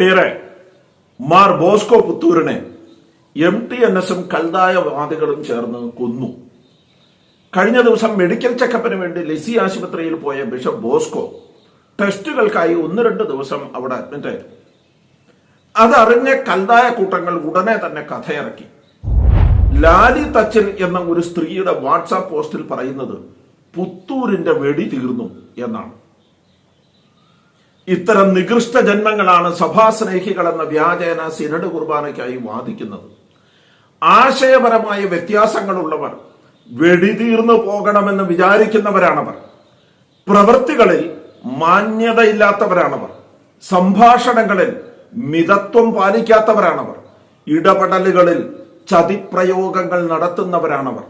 പ്രിയരെ മാർ ബോസ്കോ പുത്തൂരിനെ M T N എസും കൽതായവാദികളും ചേർന്ന് കൊന്നു. കഴിഞ്ഞ ദിവസം മെഡിക്കൽ ചെക്കപ്പിന് വേണ്ടി ലിസി ആശുപത്രിയിൽ പോയ ബിഷപ്പ് ബോസ്കോ ടെസ്റ്റുകൾക്കായി ഒന്ന് രണ്ട് ദിവസം അവിടെ അഡ്മിറ്റ് ആയിരുന്നു അതറിഞ്ഞ കൽതായ കൂട്ടങ്ങൾ ഉടനെ തന്നെ കഥയിറക്കി. ലാലി തച്ചൻ എന്ന ഒരു സ്ത്രീയുടെ വാട്സാപ്പ് പോസ്റ്റിൽ പറയുന്നത് പുത്തൂരിന്റെ വെടി തീർന്നു എന്നാണ്. ഇത്തരം നികൃഷ്ട ജന്മങ്ങളാണ് സഭാസ്നേഹികൾ എന്ന വ്യാജേന സിനഡ് കുർബാനയ്ക്കായി വാദിക്കുന്നത്. ആശയപരമായ വ്യത്യാസങ്ങളുള്ളവർ വെടിതീർന്നു പോകണമെന്ന് വിചാരിക്കുന്നവരാണവർ. പ്രവൃത്തികളിൽ മാന്യതയില്ലാത്തവരാണവർ. സംഭാഷണങ്ങളിൽ മിതത്വം പാലിക്കാത്തവരാണവർ. ഇടപെടലുകളിൽ ചതിപ്രയോഗങ്ങൾ നടത്തുന്നവരാണവർ.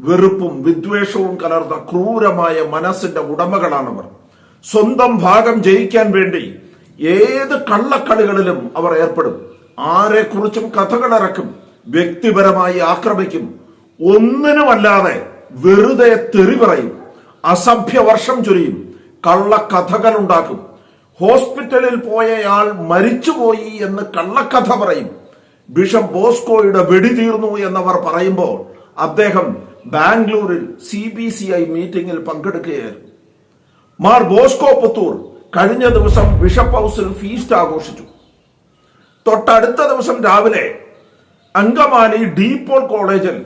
വെറുപ്പും വിദ്വേഷവും കലർന്ന ക്രൂരമായ മനസ്സിന്റെ ഉടമകളാണവർ. സ്വന്തം ഭാഗം ജയിക്കാൻ വേണ്ടി ഏത് കള്ളക്കളികളിലും അവർ ഏർപ്പെടും. ആരെക്കുറിച്ചും കഥകൾ ഇറക്കും വ്യക്തിപരമായി ആക്രമിക്കും. ഒന്നിനുമല്ലാതെ വെറുതെ തെറി പറയും അസഭ്യ വർഷം ചൊരിയും കള്ളക്കഥകൾ ഉണ്ടാക്കും. ഹോസ്പിറ്റലിൽ പോയയാൾ മരിച്ചുപോയി എന്ന് കള്ളക്കഥ പറയും. ബിഷപ്പ് ബോസ്കോയുടെ വെടി തീർന്നു എന്നവർ പറയുമ്പോൾ അദ്ദേഹം ബാംഗ്ലൂരിൽ സി ബി സി ഐ മീറ്റിംഗിൽ പങ്കെടുക്കുകയായിരുന്നു. മാർ ബോസ്കോ പുത്തൂർ കഴിഞ്ഞ ദിവസം ബിഷപ്പ് ഹൗസിൽ ഫീസ്റ്റ് ആഘോഷിച്ചു. തൊട്ടടുത്ത ദിവസം രാവിലെ അങ്കമാലി ഡീപോൾ കോളേജിൽ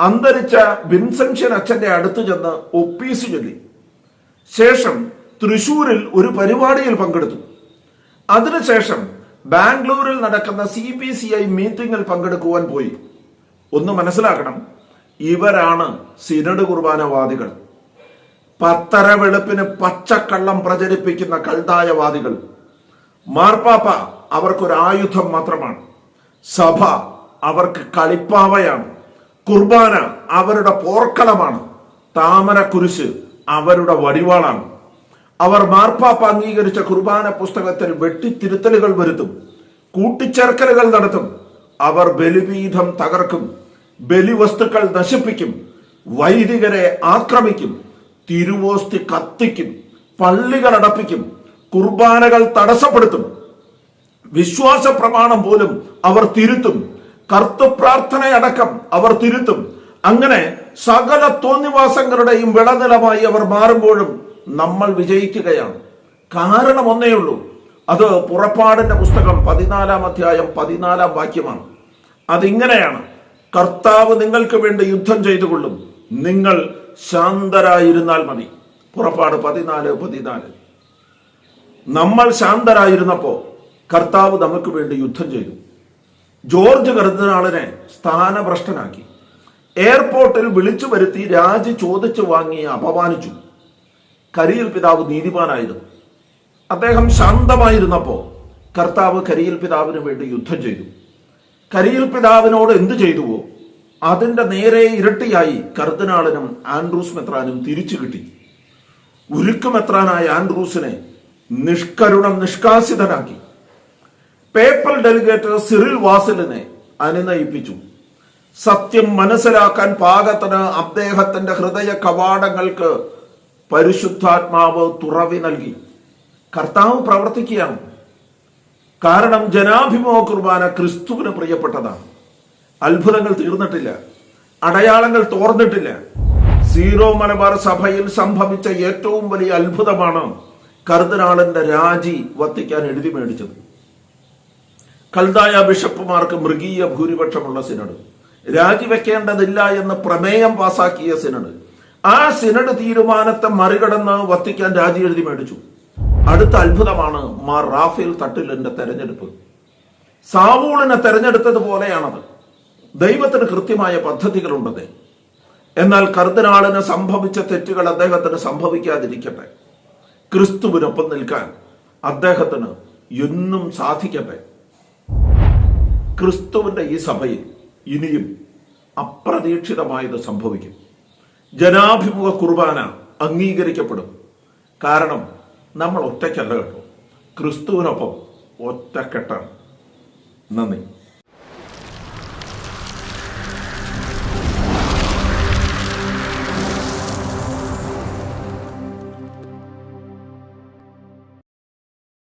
അന്തരിച്ച വിൻസെൻഷ്യൻ അച്ഛന്റെ അടുത്ത് ചെന്ന് ഒപ്പീസ് ചൊല്ലി. ശേഷം തൃശൂരിൽ ഒരു പരിപാടിയിൽ പങ്കെടുത്തു. അതിനുശേഷം ബാംഗ്ലൂരിൽ നടക്കുന്ന സി ബി സി ഐ മീറ്റിംഗിൽ പങ്കെടുക്കുവാൻ പോയി. ഒന്ന് മനസ്സിലാക്കണം ഇവരാണ് സിനഡ് കുർബാനവാദികൾ. പത്തര വെളുപ്പിന് പച്ചക്കള്ളം പ്രചരിപ്പിക്കുന്ന കൽതായവാദികൾ. മാർപ്പാപ്പ അവർക്കൊരു ആയുധം മാത്രമാണ്. സഭ അവർക്ക് കളിപ്പാവയാണ്. കുർബാന അവരുടെ പോർക്കളമാണ്. താമര കുരിശ് അവരുടെ വടിവാളാണ്. അവർ മാർപ്പാപ്പ അംഗീകരിച്ച കുർബാന പുസ്തകത്തിൽ വെട്ടിത്തിരുത്തലുകൾ വരുത്തും കൂട്ടിച്ചേർക്കലുകൾ നടത്തും. അവർ ബലിപീഠം തകർക്കും ബലിവസ്തുക്കൾ നശിപ്പിക്കും വൈദികരെ ആക്രമിക്കും തിരുവോസ്തി കത്തിക്കും പള്ളികൾ അടപ്പിക്കും കുർബാനകൾ തടസ്സപ്പെടുത്തും. വിശ്വാസ പ്രമാണം പോലും അവർ തിരുത്തും. കർത്തപ്രാർത്ഥനയടക്കം അവർ തിരുത്തും. അങ്ങനെ സകല തോന്നിവാസങ്ങളുടെയും വിളനിലമായി അവർ മാറുമ്പോഴും നമ്മൾ വിജയിക്കുകയാണ്. കാരണം ഒന്നേ ഉള്ളൂ. അത് പുറപ്പാടിന്റെ പുസ്തകം പതിനാലാം അധ്യായം പതിനാലാം വാക്യമാണ്. അതിങ്ങനെയാണ്. കർത്താവ് നിങ്ങൾക്ക് വേണ്ടി യുദ്ധം ചെയ്തുകൊള്ളും. നിങ്ങൾ ശാന്തരായിരുന്നാൽ മതി. പുറപ്പാട് പതിനാല് പതിനാല്. നമ്മൾ ശാന്തരായിരുന്നപ്പോ കർത്താവ് നമുക്ക് വേണ്ടി യുദ്ധം ചെയ്തു. ജോർജ് കർദിനാളിനെ സ്ഥാനഭ്രഷ്ടനാക്കി. എയർപോർട്ടിൽ വിളിച്ചു വരുത്തി രാജി ചോദിച്ചു വാങ്ങി അപമാനിച്ചു. കരിയിൽ പിതാവ് നീതിമാനായിരുന്നു. അദ്ദേഹം ശാന്തമായിരുന്നപ്പോ കർത്താവ് കരിയിൽ പിതാവിന് വേണ്ടി യുദ്ധം ചെയ്തു. കരിയിൽ പിതാവിനോട് എന്തു ചെയ്തുവോ അതിന്റെ നേരെ ഇരട്ടിയായി കർദിനാളിനും ആൻഡ്രൂസ് മെത്രാനും തിരിച്ചു കിട്ടി. ഉരുക്കുമെത്രാനായ ആൻഡ്രൂസിനെ നിഷ്കരുണം നിഷ്കാസിതനാക്കി. പേപ്പൽ ഡെലിഗേറ്റർ സിറിൽ വാസലിനെ അനുനയിപ്പിച്ചു. സത്യം മനസ്സിലാക്കാൻ പാകത്തിന് അദ്ദേഹത്തിന്റെ ഹൃദയ കവാടങ്ങൾക്ക് പരിശുദ്ധാത്മാവ് തുറവി നൽകി. കർത്താവ് പ്രവർത്തിക്കുകയാണ്. കാരണം ജനാഭിമുഖ കുർബാന ക്രിസ്തുവിന് പ്രിയപ്പെട്ടതാണ്. അത്ഭുതങ്ങൾ തീർന്നിട്ടില്ല. അടയാളങ്ങൾ തോർന്നിട്ടില്ല. സീറോ മലബാർ സഭയിൽ സംഭവിച്ച ഏറ്റവും വലിയ അത്ഭുതമാണ് കർദിനാളിന്റെ രാജി വത്തിക്കാൻ എഴുതി മേടിച്ചത്. കൽതായ ബിഷപ്പുമാർക്ക് മൃഗീയ ഭൂരിപക്ഷമുള്ള സിനഡ്. രാജിവെക്കേണ്ടതില്ല എന്ന് പ്രമേയം പാസാക്കിയ സിനഡ്. ആ സിനഡ് തീരുമാനത്തെ മറികടന്ന് വത്തിക്കാൻ രാജി എഴുതി മേടിച്ചു. അടുത്ത അത്ഭുതമാണ് മാർ റാഫേൽ തട്ടിലിന്റെ തെരഞ്ഞെടുപ്പ്. സാവൂളിനെ തെരഞ്ഞെടുത്തതുപോലെയാണത് ദൈവത്തിന് കൃത്യമായ പദ്ധതികളുണ്ടത്. എന്നാൽ കർദിനാളിന് സംഭവിച്ച തെറ്റുകൾ അദ്ദേഹത്തിന് സംഭവിക്കാതിരിക്കട്ടെ. ക്രിസ്തുവിനൊപ്പം നിൽക്കാൻ അദ്ദേഹത്തിന് എന്നും സാധിക്കട്ടെ. ക്രിസ്തുവിന്റെ ഈ സഭയിൽ ഇനിയും അപ്രതീക്ഷിതമായത് സംഭവിക്കും. ജനാഭിമുഖ കുർബാന അംഗീകരിക്കപ്പെടും. കാരണം നമ്മൾ ഒറ്റയ്ക്കല്ല കേട്ടോ. ക്രിസ്തുവിനൊപ്പം ഒറ്റക്കെട്ടാണ്. നന്ദി.